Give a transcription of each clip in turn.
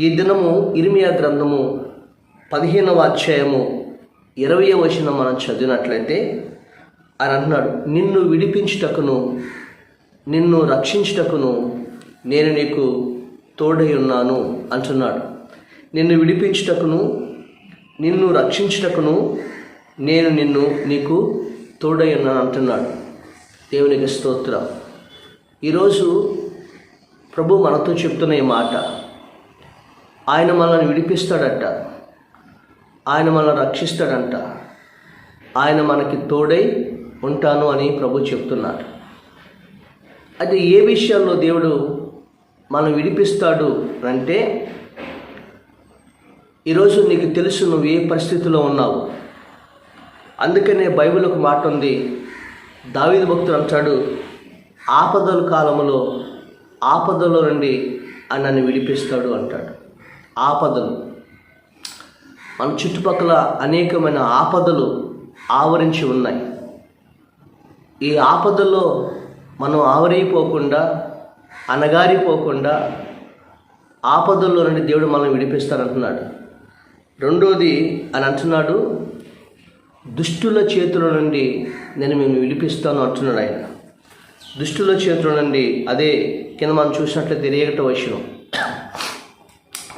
ఈ దినము ఇరిమియా గ్రంథము పదిహేనవ అధ్యాయము ఇరవై వచనం మనం చదివినట్లయితే ఆయన అంటున్నాడు నిన్ను విడిపించుటకును నిన్ను రక్షించుటకును నేను నీకు తోడై ఉన్నాను అంటున్నాడు. నిన్ను విడిపించుటకును నిన్ను రక్షించుటకును నేను నిన్ను నీకు తోడై ఉన్నాను అంటున్నాడు. దేవునికి స్తోత్రం. ఈరోజు ప్రభు మనతో చెప్తున్న ఈ మాట ఆయన మనల్ని విడిపిస్తాడట. ఆయన మనల్ని రక్షిస్తాడంట. ఆయన మనకి తోడై ఉంటాను అని ప్రభు చెప్తున్నాడు అయితే ఏ విషయాల్లో దేవుడు మనం విడిపిస్తాడు అంటే ఈరోజు నీకు తెలుసు నువ్వు ఏ పరిస్థితిలో ఉన్నావు. అందుకనే బైబిల్ ఒక మాట ఉంది దావీదు భక్తుడు అంటాడు ఆపదల కాలంలో ఆపదలో నుండి ఆయన నన్ను విడిపిస్తాడు అంటాడు. ఆపదలు. మన చుట్టుపక్కల అనేకమైన ఆపదలు ఆవరించి ఉన్నాయి. ఈ ఆపదల్లో మనం ఆవరైపోకుండా అనగారిపోకుండా ఆపదల్లో నుండి దేవుడు మనం విడిపిస్తానంటున్నాడు. రెండోది అని అంటున్నాడు దుష్టుల చేతుల నుండి నేను మేము విడిపిస్తాను అంటున్నాడు ఆయన. దుష్టుల చేతుల నుండి అదే కింద మనం చూసినట్లయితే ఇరగట విషయం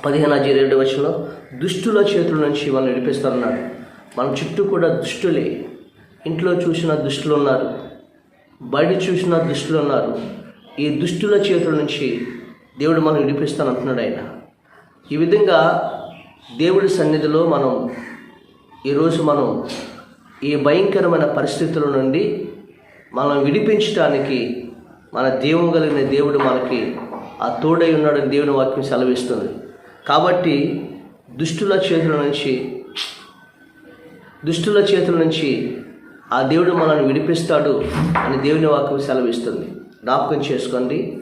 పదిహేను అజీ రెండు వచనంలో దుష్టుల చేతుల నుంచి మనం నడిపిస్తారన్నాడు మన చుట్టూ కూడా దుష్టులే. ఇంట్లో చూసిన దుష్టులు ఉన్నారు. బయట చూసిన దుష్టులు ఉన్నారు. ఈ దుష్టుల చేతుల నుంచి దేవుడు మనం విడిపిస్తానంటున్నాడు ఆయన. ఈ విధంగా దేవుడి సన్నిధిలో మనం ఈరోజు మనం ఈ భయంకరమైన పరిస్థితుల నుండి మనం విడిపించడానికి మన దేవుడు కలిగిన దేవుడు మనకి ఆ తోడై ఉన్నాడని దేవుని వాక్యం సెలవిస్తుంది. కాబట్టి దుష్టుల చేతుల నుంచి దుష్టుల చేతుల నుంచి ఆ దేవుడు మనల్ని విడిపిస్తాడు అని దేవుని వాక్యం సెలవిస్తుంది. జ్ఞాపకం చేసుకోండి.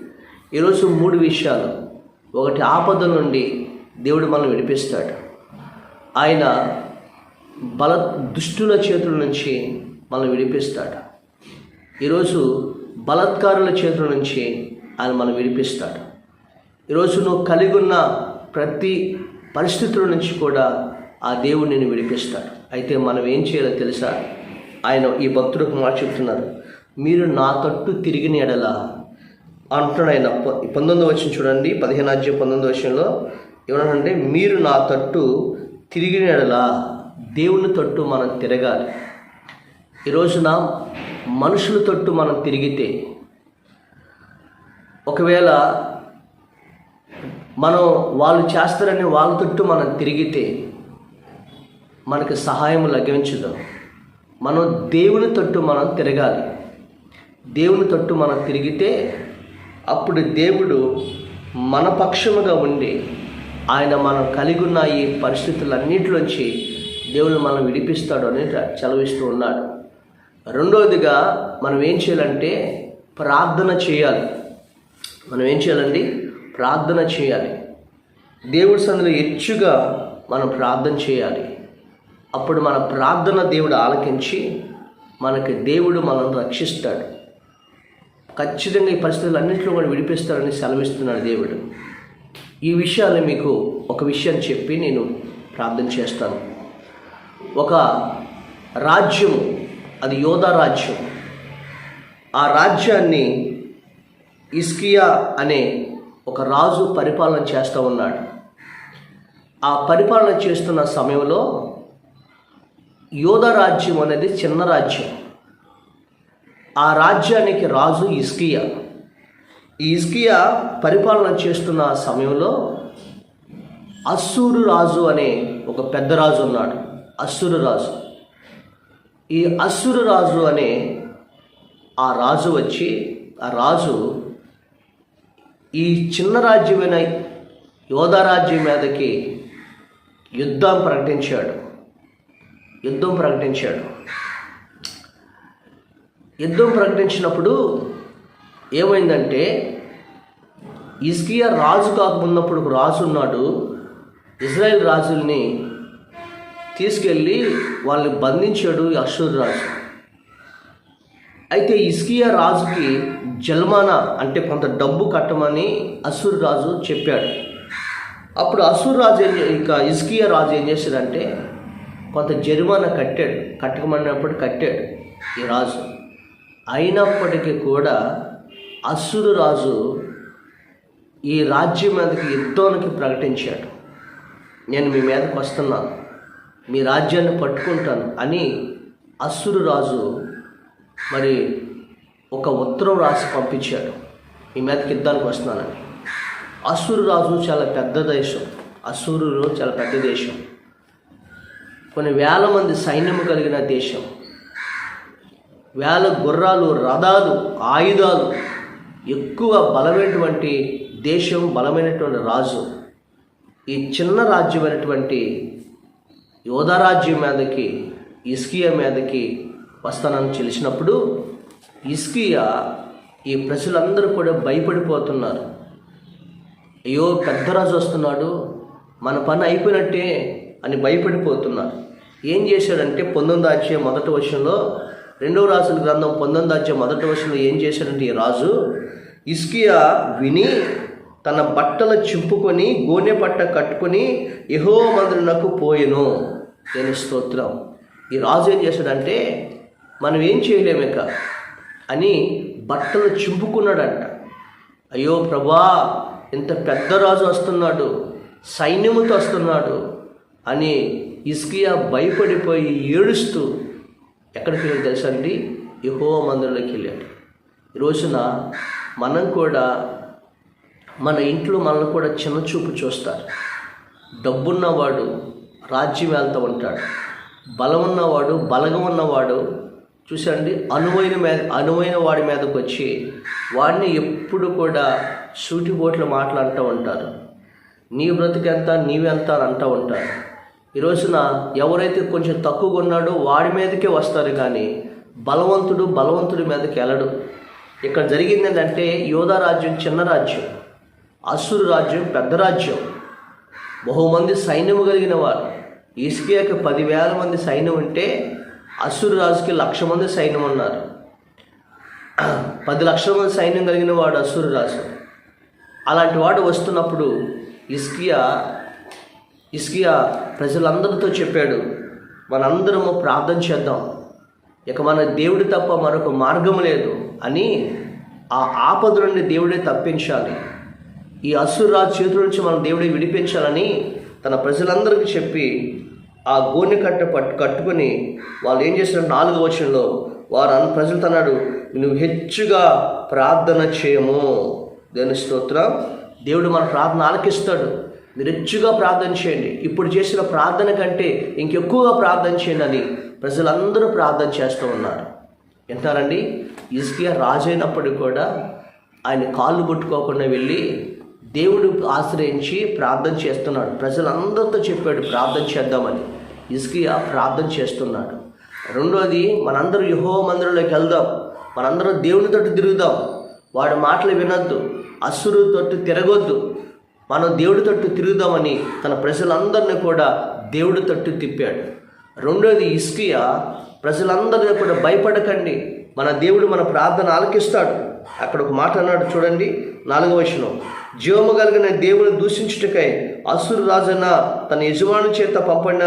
ఈరోజు మూడు విషయాలు. ఒకటి ఆపద నుండి దేవుడు మనల్ని విడిపిస్తాడు. ఆయన బల దుష్టుల చేతుల నుంచి మనల్ని విడిపిస్తాడు. ఈరోజు బలత్కారుల చేతుల నుంచి ఆయన మనం విడిపిస్తాడు. ఈరోజు నువ్వు కలిగి ఉన్న ప్రతి పరిస్థితుల నుంచి కూడా ఆ దేవుడు నేను విడిపిస్తాడు. అయితే మనం ఏం చేయాలో తెలుసా? ఆయన ఈ భక్తులకు మాట చెప్తున్నారు. మీరు నా తట్టు తిరిగిన ఎడల అంటున్నాడు ఆయన పంతొమ్మిది వచ్చిన చూడండి పదిహేను అధ్యాయం పంతొమ్మిది వచ్చంలో ఏమన్నాడంటే మీరు నా తట్టు తిరిగిన ఎడల దేవుని తట్టు మనం తిరగాలి. ఈ రోజున మనుషుల తట్టు మనం తిరిగితే ఒకవేళ మనం వాళ్ళు చేస్తారని వాళ్ళ తట్టు మనం తిరిగితే మనకి సహాయం లభించదు. మనం దేవుని తట్టు మనం తిరగాలి. దేవుని తట్టు మనం తిరిగితే అప్పుడు దేవుడు మన పక్షముగా ఉండి ఆయన మనం కలిగి ఉన్న ఈ పరిస్థితులన్నింటిలోంచి దేవుడు మనం విడిపిస్తాడు అని చలవిస్తూ ఉన్నాడు. రెండవదిగా మనం ఏం చేయాలంటే ప్రార్థన చేయాలి. మనం ఏం చేయాలండి? ప్రార్థన చేయాలి. దేవుడి సందులో ఎచ్చుగా మనం ప్రార్థన చేయాలి. అప్పుడు మన ప్రార్థన దేవుడు ఆలకించి మనకి దేవుడు మనల్ని రక్షిస్తాడు. ఖచ్చితంగా ఈ పరిస్థితులు అన్నింటిలో కూడా విడిపిస్తాడని సెలవిస్తున్నాడు దేవుడు. ఈ విషయాన్ని మీకు ఒక విషయాన్ని చెప్పి నేను ప్రార్థన చేస్తాను. ఒక రాజ్యము అది యోధా రాజ్యం. ఆ రాజ్యాన్ని ఇస్కియా అనే ఒక రాజు పరిపాలన చేస్తూ ఉన్నాడు. ఆ పరిపాలన చేస్తున్న సమయంలో యోధ రాజ్యం అనేది చిన్న రాజ్యం. ఆ రాజ్యానికి రాజు ఇస్కియా ఈ ఇస్కియా పరిపాలన చేస్తున్న సమయంలో అస్సూరు రాజు అనే ఒక పెద్ద రాజు ఉన్నాడు. అస్సురు రాజు. ఈ అస్సురు రాజు అనే ఆ రాజు వచ్చి ఆ రాజు ఈ చిన్న రాజ్యమైన యోధారాజ్యం మీదకి యుద్ధం ప్రకటించాడు. యుద్ధం ప్రకటించాడు. యుద్ధం ప్రకటించినప్పుడు ఏమైందంటే ఇస్కియా రాజు కాకమున్నప్పుడు రాజు ఉన్నాడు. ఇజ్రాయెల్ రాజుల్ని తీసుకెళ్ళి వాళ్ళని బంధించాడు ఈ అశ్వర్ రాజు. అయితే ఇస్కియా రాజుకి జల్మానా అంటే కొంత డబ్బు కట్టమని అసురు రాజు చెప్పాడు. అప్పుడు అసూర్ రాజు ఏం చే- ఇస్కియా రాజు ఏం చేశాడంటే కొంత జరిమానా కట్టాడు. కట్టకమన్నప్పుడు కట్టాడు ఈ రాజు. అయినప్పటికీ కూడా అసురు రాజు ఈ రాజ్యం మీదకి యుద్ధానికి ప్రకటించాడు. నేను మీ మీదకి వస్తున్నాను. మీ రాజ్యాన్ని పట్టుకుంటాను అని అసురు రాజు మరి ఒక ఉత్తరం రాసి పంపించాడు. ఈ మీదకి యుద్ధానికి వస్తున్నానని అసూరు రాజు చాలా పెద్ద దేశం. అసురు చాలా పెద్ద దేశం. కొన్ని వేల మంది సైన్యం కలిగిన దేశం. వేల గుర్రాలు రథాలు ఆయుధాలు ఎక్కువ బలమైనటువంటి దేశం బలమైనటువంటి రాజు. ఈ చిన్న రాజ్యమైనటువంటి యోధరాజ్యం మీదకి ఇస్కియా మీదకి వస్తానని తెలిసినప్పుడు ఇస్కియా ఈ ప్రజలందరూ కూడా భయపడిపోతున్నారు. అయ్యో పెద్ద రాజు వస్తున్నాడు మన పని అయిపోయినట్టే అని భయపడిపోతున్నారు. ఏం చేశాడంటే పంతొమ్మిది అధ్యాయం మొదటి వర్షంలో రెండవ రాజుల గ్రంథం పంతొమ్మిది అధ్యాయం మొదటి వర్షంలో ఏం చేశాడంటే ఈ రాజు ఇస్కియా విని తన బట్టలు చింపుకొని గోనె పట్ట కట్టుకొని యహో మందిరనకు పోయెను. నేను స్తోత్రం. ఈ రాజు ఏం చేశాడంటే మనం ఏం చేయలేమిక అని బట్టలు చింపుకున్నాడంట. అయ్యో ప్రభా ఇంత పెద్ద రాజు వస్తున్నాడు సైన్యముతో వస్తున్నాడు అని ఇస్కియా భయపడిపోయి ఏడుస్తూ ఎక్కడికి వెళ్ళి తెలుసా అండి? యహో మందిరంలోకి వెళ్ళాడు. ఈ రోజున మనం కూడా మన ఇంట్లో మనల్ని కూడా చిన్న చూపు చూస్తారు. డబ్బున్నవాడు రాజ్యం వెళ్తూ ఉంటాడు. బలం ఉన్నవాడు బలగం ఉన్నవాడు చూసండి అనువైన మీద అనువైన వాడి మీదకి వచ్చి వాడిని ఎప్పుడు కూడా సూటిబోట్లు మాట్లాడుతూ ఉంటారు. నీ బ్రతికెంత నీవెంత అని అంటూ ఉంటారు. ఈ రోజున ఎవరైతే కొంచెం తక్కువగా ఉన్నాడో వాడి మీదకే వస్తారు కానీ బలవంతుడు బలవంతుడి మీదకి వెళ్ళడు. ఇక్కడ జరిగింది ఏంటంటే యోధా రాజ్యం చిన్న రాజ్యం అసురు రాజ్యం పెద్ద రాజ్యం. బహుమంది సైన్యము కలిగిన వారు. ఇస్కియాకి పదివేల మంది సైన్యం ఉంటే అసురు రాజుకి లక్ష మంది సైన్యం ఉన్నారు. పది లక్షల మంది సైన్యం కలిగిన వాడు అసురు రాజు. అలాంటి వాడు వస్తున్నప్పుడు ఇస్కియా ఇస్కియా ప్రజలందరితో చెప్పాడు మనందరము ప్రార్థన చేద్దాం. ఇక మన దేవుడి తప్ప మరొక మార్గం లేదు అని ఆ ఆపద నుండి దేవుడే తప్పించాలి. ఈ అసురాజు చేతుల నుంచి మనం దేవుడే విడిపించాలని తన ప్రజలందరికీ చెప్పి ఆ గోనె కట్ట పట్టు కట్టుకొని వాళ్ళు ఏం చేశారు? నాలుగు వచనంలో వారు అన్న ప్రజలతో అన్నాడు నువ్వు హెచ్చుగా ప్రార్థన చేయము. దేని స్తోత్రం. దేవుడు మన ప్రార్థన ఆలకిస్తాడు. మీరు హెచ్చుగా ప్రార్థన చేయండి. ఇప్పుడు చేసిన ప్రార్థన కంటే ఇంకెక్కువగా ప్రార్థన చేయండి అని ప్రజలందరూ ప్రార్థన చేస్తూ ఉన్నారు. వింటారండి? ఇస్కియా రాజైనప్పటికీ కూడా ఆయన కాళ్ళు పుట్టుకోకుండా వెళ్ళి దేవుడు ఆశ్రయించి ప్రార్థన చేస్తున్నాడు. ప్రజలందరితో చెప్పాడు ప్రార్థన చేద్దామని. ఇస్కియా ప్రార్థన చేస్తున్నాడు. రెండోది మనందరూ యహో మందిరంలోకి వెళ్దాం. మనందరం దేవుని తట్టు తిరుగుదాం. వాడి మాటలు వినొద్దు. అసురు తట్టు తిరగొద్దు. మనం దేవుడి తట్టు తిరుగుదామని తన ప్రజలందరినీ కూడా దేవుడి తట్టు తిప్పాడు. రెండోది ఇస్కియా ప్రజలందరినీ కూడా భయపడకండి. మన దేవుడు మన ప్రార్థన ఆలకిస్తాడు. అక్కడ ఒక మాట అన్నాడు చూడండి నాలుగవ వచనం. జీవము కలిగిన దేవుని దూషించుటకై అసురు రాజన్న తన యజమాను చేత పంపడిన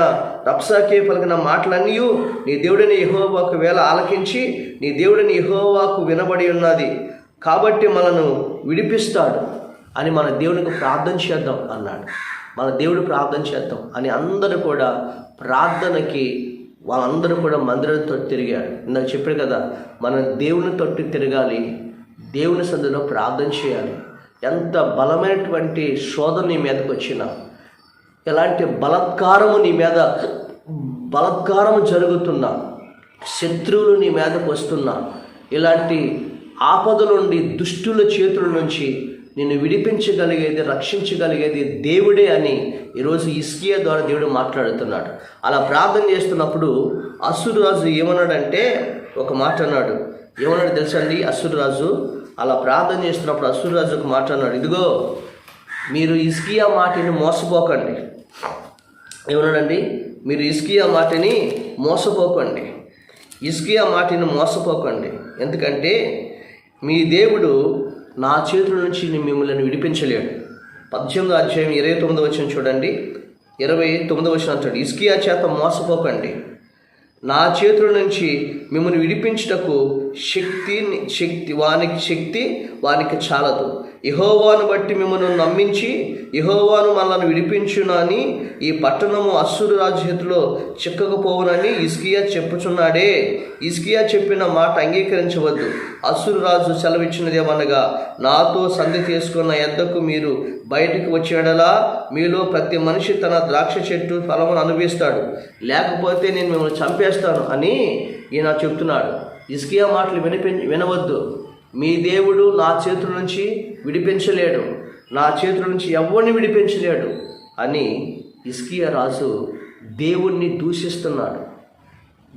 రప్సాకే పలికిన మాటలన్నీ నీ దేవుడిని యహోవాకు వేళ ఆలకించి నీ దేవుడిని యహోవాకు వినబడి ఉన్నది. కాబట్టి మనను విడిపిస్తాడు అని మన దేవునికి ప్రార్థన చేద్దాం అన్నాడు. మన దేవుడు ప్రార్థన చేద్దాం అని అందరూ కూడా ప్రార్థనకి వాళ్ళందరూ కూడా మందిరం తొట్టి తిరిగాడు ఇందాక చెప్పాడు కదా మన దేవుని తొట్టి తిరగాలి దేవుని సందులో ప్రార్థన చేయాలి. ఎంత బలమైనటువంటి శోధన నీ మీదకి వచ్చినా ఎలాంటి బలత్కారము నీ మీద బలత్కారం జరుగుతున్నా శత్రువులు నీ మీదకు వస్తున్నా ఇలాంటి ఆపద నుండి దుష్టుల చేతుల నుంచి నిన్ను విడిపించగలిగేది రక్షించగలిగేది దేవుడే అని ఈరోజు ఇస్కియా ద్వారా దేవుడు మాట్లాడుతున్నాడు. అలా ప్రార్థన చేస్తున్నప్పుడు అసురు రాజు ఏమన్నాడంటే ఒక మాట అన్నాడు. ఏమన్నాడు తెలుసండి అసురు రాజు అలా ప్రార్థన చేస్తున్నప్పుడు అసురాజుకు మాట్లాడినాడు ఇదిగో మీరు ఇస్కియా మాటిని మోసపోకండి. ఏమన్నాడండి? మీరు ఇస్కియా మాటిని మోసపోకండి. ఇస్కియా మాటిని మోసపోకండి. ఎందుకంటే మీ దేవుడు నా చేతుల నుంచి మిమ్మల్ని విడిపించలేడు. పద్దెనిమిదో అధ్యాయం ఇరవై తొమ్మిదో వచ్చిన చూడండి. ఇరవై తొమ్మిదో వచ్చిన అంటాడు ఇస్కియా చేత మోసపోకండి. నా చేతుల నుంచి మిమ్మల్ని విడిపించుటకు శక్తిని శక్తి వానికి శక్తి వానికి చాలదు. ఇహోవాను బట్టి మిమ్మల్ని నమ్మించి ఇహోవాను మనల్ని విడిపించునని ఈ పట్టణము అస్సురు రాజు చేతిలో చిక్కకపోవునని ఇస్కియా చెప్పుచున్నాడే. ఇస్కియా చెప్పిన మాట అంగీకరించవద్దు. అస్సురు రాజు సెలవిచ్చినదేమనగా నాతో సంధి చేసుకున్న ఎద్దకు మీరు బయటికి వచ్చేడలా మీలో ప్రతి మనిషి తన ద్రాక్ష చెట్టు ఫలమును అనుభవిస్తాడు. లేకపోతే నేను మిమ్మల్ని చంపేస్తాను అని ఈయన చెప్తున్నాడు. ఇస్కియా మాటలు వినిపి వినవద్దు. మీ దేవుడు నా చేతుల నుంచి విడిపించలేడు. నా చేతుల నుంచి ఎవరిని విడిపించలేడు? అని ఇస్కియా రాజు దేవుణ్ణి దూషిస్తున్నాడు.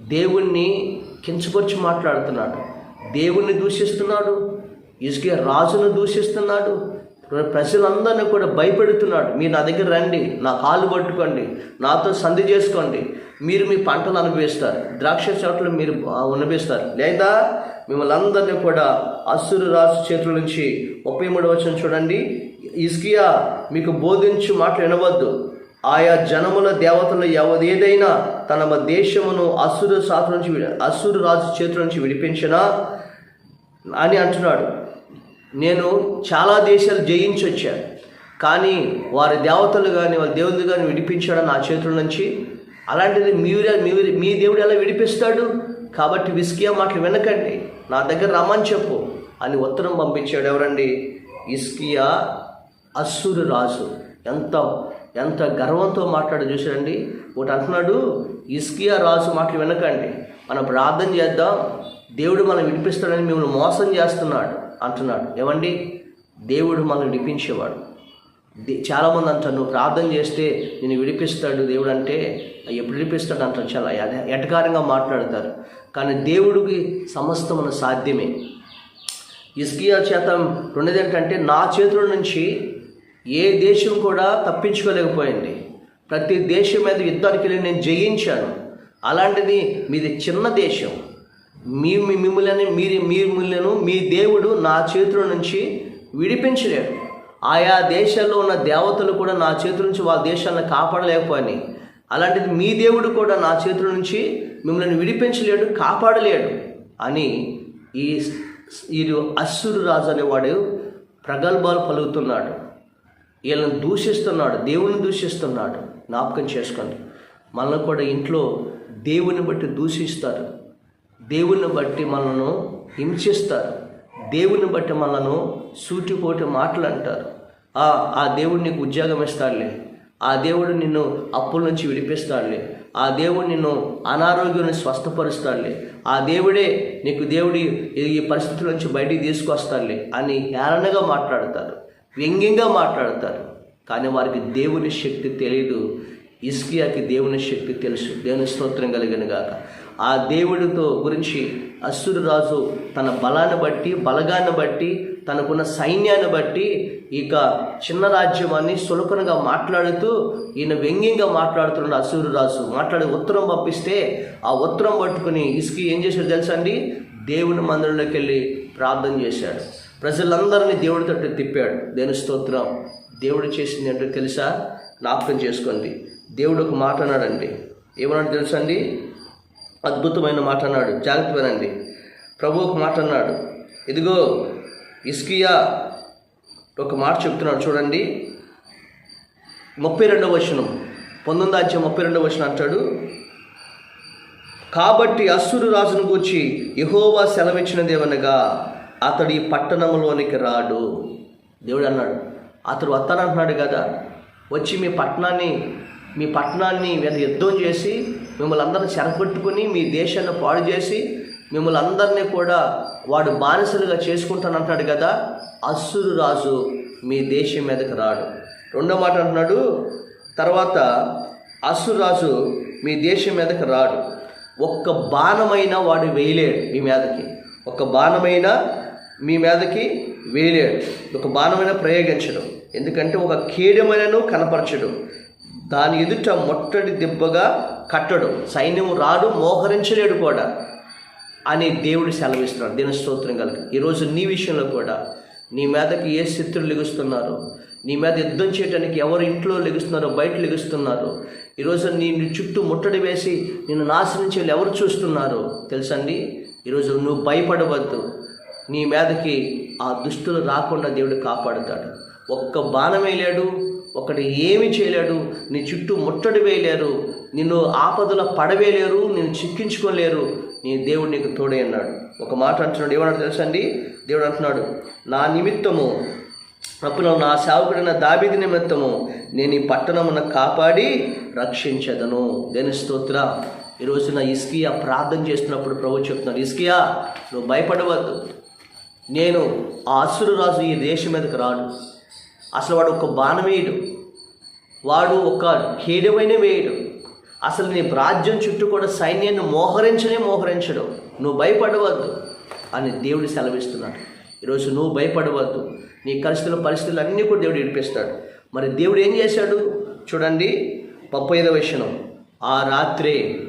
దేవుణ్ణి కించపరిచి మాట్లాడుతున్నాడు. దేవుణ్ణి దూషిస్తున్నాడు. ఇసుకే రాజును దూషిస్తున్నాడు. ప్రజలందరినీ కూడా భయపెడుతున్నాడు. మీరు నా దగ్గర రండి నా కాలు పట్టుకోండి నాతో సంధి చేసుకోండి. మీరు మీ పంటలు అనుభవిస్తారు. ద్రాక్ష చోట్ల మీరు అనుభవిస్తారు. లేదా మిమ్మల్ని అందరినీ కూడా అసురు రాజు చేతుల నుంచి ముప్పై మూడు వచ్చిన చూడండి. ఇస్కియా మీకు బోధించు మాటలు వినవద్దు. ఆయా జనముల దేవతలు ఏదైనా తన దేశమును అసురు సాతు నుంచి అసురు రాజు చేతుల నుంచి విడిపించినా అని అంటున్నాడు. నేను చాలా దేశాలు జయించి వచ్చాను. కానీ వారి దేవతలు కానీ వాళ్ళ దేవుళ్ళు కానీ విడిపించాడు నా చేతుల నుంచి. అలాంటిది మీరే మీరు మీ దేవుడు ఎలా విడిపిస్తాడు? కాబట్టి విస్కియా మాటలు వినకండి. నా దగ్గర రమ్మని చెప్పు అని ఉత్తరం పంపించాడు ఎవరండి? ఇస్కియా అస్సురు రాజు. ఎంత ఎంత గర్వంతో మాట్లాడు చూసాడండి ఒకటి అంటున్నాడు ఇస్కియా రాజు మాటలు వినకండి. మనం ప్రార్థన చేద్దాం. దేవుడు మనం విడిపిస్తాడని మిమ్మల్ని మోసం చేస్తున్నాడు. అంటున్నాడు. ఏమండి? దేవుడు మనల్ని విడిపించేవాడు. చాలామంది అంటారు నువ్వు ప్రార్థన చేస్తే నేను విడిపిస్తాడు దేవుడు అంటే ఎప్పుడు విడిపిస్తాడు? అంటారు చాలా ఎటకారంగా మాట్లాడతారు. కానీ దేవుడికి సమస్తమున సాధ్యమే. ఇస్కియా చేత రెండోది ఏంటంటే నా చేతుల నుంచి ఏ దేశం కూడా తప్పించుకోలేకపోయింది. ప్రతి దేశం మీద యుద్ధానికి వెళ్ళి నేను జయించాను. అలాంటిది మీది చిన్న దేశం. మీ మిమ్మల్ని మీరు మిమ్మల్ని మీ దేవుడు నా చేతుల నుంచి విడిపించలేడు. ఆయా దేశాల్లో ఉన్న దేవతలు కూడా నా చేతుల నుంచి వాళ్ళ దేశాలను కాపాడలేకపోయి అలాంటిది మీ దేవుడు కూడా నా చేతుల నుంచి మిమ్మల్ని విడిపించలేడు కాపాడలేడు అని ఈ ఈ అస్సురు రాజు అనేవాడు ప్రగల్భాలు పలుకుతున్నాడు. వీళ్ళని దూషిస్తున్నాడు దేవుని దూషిస్తున్నాడు. జ్ఞాపకం చేసుకోండి. మనల్ని కూడా ఇంట్లో దేవుని బట్టి దూషిస్తారు. దేవుని బట్టి మనను హింసిస్తారు. దేవుని బట్టి మనను సూటిపోటి మాటలు అంటారు. ఆ దేవుడు నీకు ఉద్యోగం ఇస్తాడులే. ఆ దేవుడు నిన్ను అప్పుల నుంచి విడిపిస్తాడులే. ఆ దేవుడు నిన్ను అనారోగ్యాన్ని స్వస్థపరుస్తాడులే. ఆ దేవుడే నీకు దేవుడి ఈ పరిస్థితుల నుంచి బయటికి తీసుకొస్తాడులే అని హేరణగా మాట్లాడతారు. వ్యంగ్యంగా మాట్లాడతారు. కానీ వారికి దేవుని శక్తి తెలియదు ఇస్కియాకి దేవుని శక్తి తెలుసు. దేవుని స్తోత్రం కలిగిన గాక. ఆ దేవుడితో గురించి అసురు రాజు తన బలాన్ని బట్టి బలగాన్ని బట్టి తనకున్న సైన్యాన్ని బట్టి ఇక చిన్న రాజ్యమాన్ని సులకనగా మాట్లాడుతూ ఈయన వ్యంగ్యంగా మాట్లాడుతున్నాడు అసూరు రాజు మాట్లాడి ఉత్తరం పంపిస్తే ఆ ఉత్తరం పట్టుకుని ఇసుకి ఏం చేశాడు తెలుసా అండి దేవుని మందిరంలోకి వెళ్ళి ప్రార్థన చేశాడు. ప్రజలందరినీ దేవుడి తట్టు తిప్పాడు. దేని స్తోత్రం. దేవుడు చేసింది అంటే తెలుసా? జ్ఞాపకం చేసుకోండి. దేవుడు ఒక మాట అన్నాడండి. ఏమన్నాడు తెలుసా అండి? అద్భుతమైన మాట అన్నాడు. జాగ్రత్త వినండి ప్రభు ఒక మాట అన్నాడు. ఇదిగో ఇస్కియా ఒక మాట చెప్తున్నాడు చూడండి. ముప్పై రెండవ వచనం. పంతొమ్మిది అధ్యాయం ముప్పై రెండవ వచనం అంటాడు. కాబట్టి అసురు రాజును గూర్చి యహోవా సెలవిచ్చినదేమనగా అతడు ఈ పట్టణంలోనికి రాడు. దేవుడు అన్నాడు. అతడు వస్తానంటున్నాడు కదా. వచ్చి మీ పట్టణాన్ని మీ పట్టణాన్ని యుద్ధం చేసి మిమ్మల్ని అందరిని చెరగొట్టుకుని మీ దేశాన్ని పాడు చేసి మిమ్మల్ని అందరినీ కూడా వాడు బానిసలుగా చేసుకుంటానంటాడు కదా అసురు రాజు మీ దేశం మీదకి రాడు. రెండో మాట అంటున్నాడు తర్వాత అస్సురు రాజు మీ దేశం మీదకి రాడు. ఒక్క బాణమైన వాడు వేయలేడు మీ మీదకి. ఒక బాణమైన మీ మీదకి వేయలేడు. ఒక బాణమైన ప్రయోగించడం. ఎందుకంటే ఒక కీడమైనను కనపరచడం. దాని ఎదుట మొట్టడి దెబ్బగా కట్టడం సైన్యం రాడు మోహరించలేడు కూడా అని దేవుడు సెలవిస్తున్నాడు. దీని స్తోత్రం కలిగి ఈరోజు నీ విషయంలో కూడా నీ మీదకి ఏ శత్రులు లెగుస్తున్నారు? నీ మీద యుద్ధం చేయడానికి ఎవరు ఇంట్లో లెగుస్తున్నారో బయట లెగుస్తున్నారు? ఈరోజు నీ నీ చుట్టూ ముట్టడి వేసి నిన్ను నాశనం చేయాలి ఎవరు చూస్తున్నారు? తెలుసండి ఈరోజు నువ్వు భయపడవద్దు. నీ మీదకి ఆ దుష్టులు రాకుండా దేవుడు కాపాడుతాడు. ఒక్క బాణం వేయలేడు ఒకటి ఏమి చేయలేడు నీ చుట్టూ ముట్టడి వేయలేరు నిన్ను ఆపదల పడవేయలేరు నిన్ను చిక్కించుకోలేరు నీ దేవుడు నీకు తోడే అన్నాడు ఒక మాట అంటున్నాడు. ఏమన్నాడు తెలుసండి దేవుడు అంటున్నాడు నా నిమిత్తము అప్పుడు నా సేవకుడైన దాబీది నిమిత్తము నేను ఈ పట్టణమును కాపాడి రక్షించదను. దేని స్తోత్ర? ఈ రోజున ఇస్కియా ప్రార్థన చేస్తున్నప్పుడు ప్రభు చెప్తున్నాడు ఇస్కియా నువ్వు భయపడవద్దు. నేను ఆ అసురు రాజు ఈ దేశం మీదకి రాడు అసలు వాడు ఒక బాణం వేయడు వాడు ఒక ఖేడమైన వేయడు అసలు నీ రాజ్యం చుట్టూ కూడా సైన్యాన్ని మోహరించనే మోహరించడు. నువ్వు భయపడవద్దు అని దేవుడు సెలవిస్తున్నాడు. ఈరోజు నువ్వు భయపడవద్దు. నీ పరిస్థితుల పరిస్థితులు అన్నీ కూడా దేవుడు విడిపిస్తాడు మరి దేవుడు ఏం చేశాడు? చూడండి ముప్పై ఐదవ విషయం ఆ రాత్రే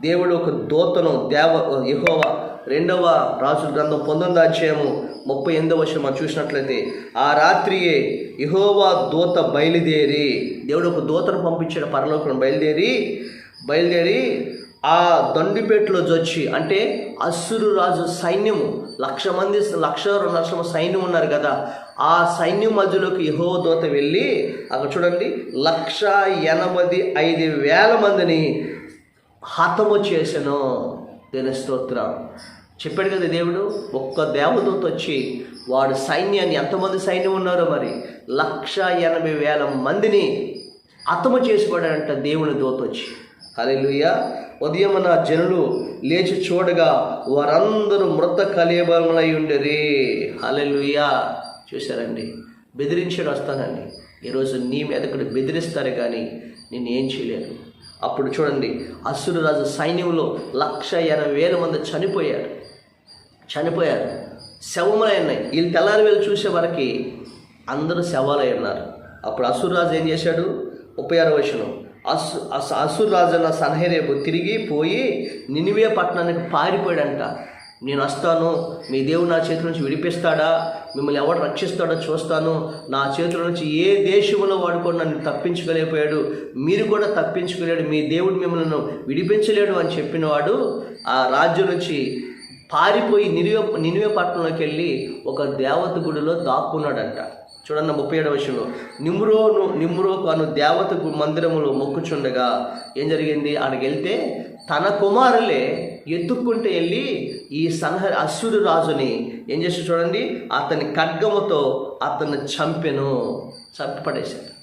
దేవుడు ఒక దూతను దేవ యహోవా రెండవ రాజుల గ్రంథం పంతొమ్మిది అధ్యాయము ముప్పై ఎనిమిదవ వర్షం మనం చూసినట్లయితే ఆ రాత్రియే యెహోవా దూత బయలుదేరి దేవుడు ఒక దూతను పంపించాడు పరలోకం బయలుదేరి బయలుదేరి ఆ దండిపేటలో జొచ్చి అంటే అసురు రాజు సైన్యము లక్ష మంది లక్ష రెండు లక్షల సైన్యం ఉన్నారు కదా ఆ సైన్యం మధ్యలోకి యహో దూత వెళ్ళి అక్కడ చూడండి లక్ష ఎనభై ఐదు వేల మందిని హతము చేశాను దేని స్తోత్రం. చెప్పాడు కదా దేవుడు ఒక్క దేవదూత వచ్చి వాడు సైన్యాన్ని ఎంతమంది సైన్యం ఉన్నారో మరి లక్ష ఎనభై వేల మందిని అతము చేసిపడాడంట దేవుని దూత వచ్చి. హల్లెలూయా. ఉదయమున నా జనులు లేచి చూడగా వారందరూ మృత కలేబరములై ఉండరి. హల్లెలూయా. చూశారండి బెదిరించాడు వస్తానండి ఈరోజు నీ మీద ఇక్కడ బెదిరిస్తారు కానీ నేను ఏం చేయలేను. అప్పుడు చూడండి అసురు రాజు సైన్యంలో లక్ష ఎనభై వేల మంది చనిపోయారు. చనిపోయారు. శవములై ఉన్నాయి వీళ్ళు తెల్లారి వెళ్ళి చూసే వరకు అందరూ శవాలై ఉన్నారు. అప్పుడు అసురాజు ఏం చేశాడు? ముప్పై ఆరో వచనం. అసు అసు అసురాజు సన్హేరేపు తిరిగి పోయి నినివే పట్టణానికి పారిపోయాడంట. నేను వస్తాను. మీ దేవుడు నా చేతుల నుంచి విడిపిస్తాడా? మిమ్మల్ని ఎవడు రక్షిస్తాడో చూస్తాను. నా చేతుల నుంచి ఏ దేశంలో వాడు కూడా నన్ను తప్పించుకోలేకపోయాడు. మీరు కూడా తప్పించుకోలేడు. మీ దేవుడు మిమ్మల్ని విడిపించలేడు అని చెప్పినవాడు ఆ రాజ్యం నుంచి పారిపోయి నినివే నినివే పట్టణంలోకి వెళ్ళి ఒక దేవత గుడిలో దాక్కున్నాడంట. చూడండి ముప్పై ఏడవ విషయంలో నిమ్రోను నిమ్రోకు అను దేవత మందిరములో మొక్కుచుండగా ఏం జరిగింది? ఆడికి వెళ్తే తన కుమారులే ఎత్తుక్కుంటే వెళ్ళి ఈ సంహ అశ్వరు రాజుని ఏం చేసి చూడండి? అతని ఖడ్గముతో అతన్ని చంపెను. చంపి పడేశాడు.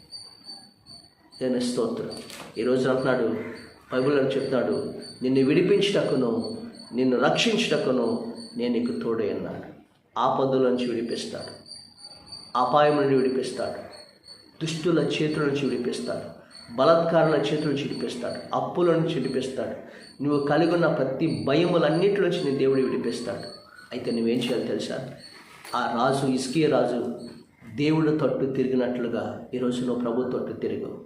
నేను స్తోత్రం. ఈ అంటున్నాడు బైబుల్ అని చెప్తున్నాడు నిన్ను విడిపించటకును నిన్ను రక్షించుటకును నేను నీకు తోడే అన్నాడు ఆపదల నుంచి విడిపిస్తాడు. అపాయం నుండి విడిపిస్తాడు. దుష్టుల చేతుల నుంచి విడిపిస్తాడు. బలాత్కారుల చేతుల నుంచి విడిపిస్తాడు. అప్పుల నుంచి విడిపిస్తాడు. నువ్వు కలిగి ఉన్న ప్రతి భయములన్నిటి నుంచి నీ దేవుడు విడిపిస్తాడు. అయితే నువ్వేం చేయాలి తెలుసా? ఆ రాజు ఇస్కే రాజు దేవుడు తట్టు తిరిగినట్లుగా ఈరోజు నువ్వు ప్రభు తట్టు తిరుగు.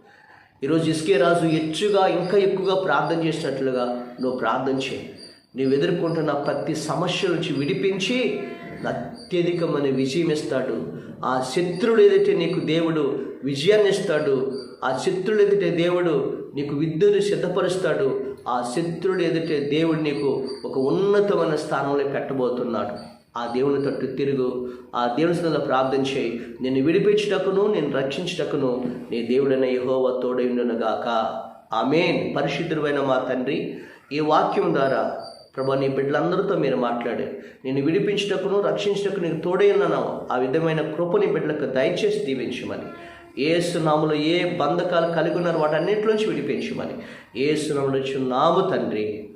ఈరోజు ఇస్కే రాజు ఎచ్చుగా ఇంకా ఎక్కువగా ప్రార్థన చేసినట్లుగా నువ్వు ప్రార్థన చేయి. నువ్వు ఎదుర్కొంటున్న ప్రతి సమస్య నుంచి విడిపించి అత్యధికమైన విజయం ఇస్తాడు. ఆ శత్రుడు ఎదుటే నీకు దేవుడు విజయాన్ని ఇస్తాడు. ఆ శత్రుడు ఎదుటే దేవుడు నీకు విద్యుని సిద్ధపరుస్తాడు. ఆ శత్రుడు ఎదుటే దేవుడు నీకు ఒక ఉన్నతమైన స్థానంలో పెట్టబోతున్నాడు. ఆ దేవుని తట్టు తిరుగు. ఆ దేవుని సన్నిధిలో ప్రార్థన చేయి. నేను విడిపించుటకును నేను రక్షించుటకును నీ దేవుడైన యహోవ తోడైండునగాక ఆమెన్. పరిశుద్ధుడైన మా తండ్రి ఈ వాక్యం ద్వారా ప్రభా నీ బిడ్డలందరితో మీరు మాట్లాడారు నేను విడిపించుటకును రక్షించుటకు నీకు తోడే ఉన్నావు ఆ విధమైన కృపని బిడ్డలకు దయచేసి దీవించమని. ఏ సునాములో ఏ బంధకాలు కలిగి ఉన్నారు వాటన్నిటిలోంచి విడిపించమని. ఏ సునాములో నాము తండ్రి.